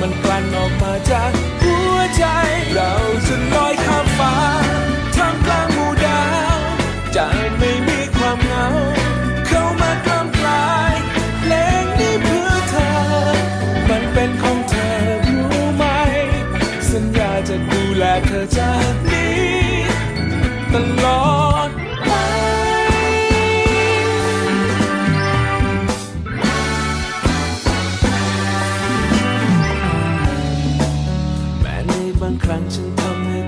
มันกลั่นออกมาจากหัวใจ เราจะลอยข้ามฟ้าท่ามกลางหมู่ดาวจะไม่มีความเหงา เข้ามากล้ำกลายเพลงนี้เพื่อเธอ มันเป็นของเธอรู้ไหม สัญญาจะดูแลเธอจากนี้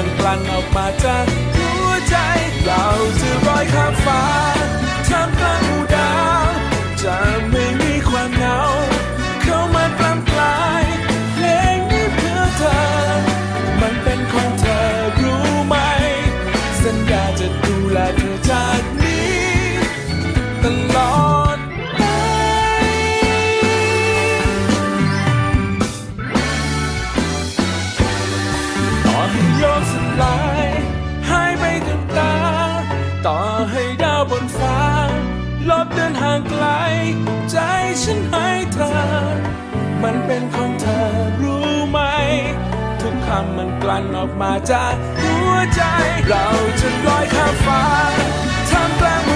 มันกลั่นออกมาจากหัวใจ เราจะลอยข้ามฟ้าท่ามกลางหมู่ดาว จะไม่มีความเหงา เข้ามากล้ำกลายเพลงนี้เพื่อเธอ มันเป็นของเธอรู้ไหม สัญญาจะดูแลเธอจากนี้ ตลอดาสลายหายไปกับตา ต่อให้ดาวบนฟ้า ลบเดินห่างไกล ใจฉันให้เธอ มันเป็นของเธอรู้ไหม ทุกคำมันกลั่นออกมาจากหัวใจ เราจะลอยข้ามฟ้าทำกลาง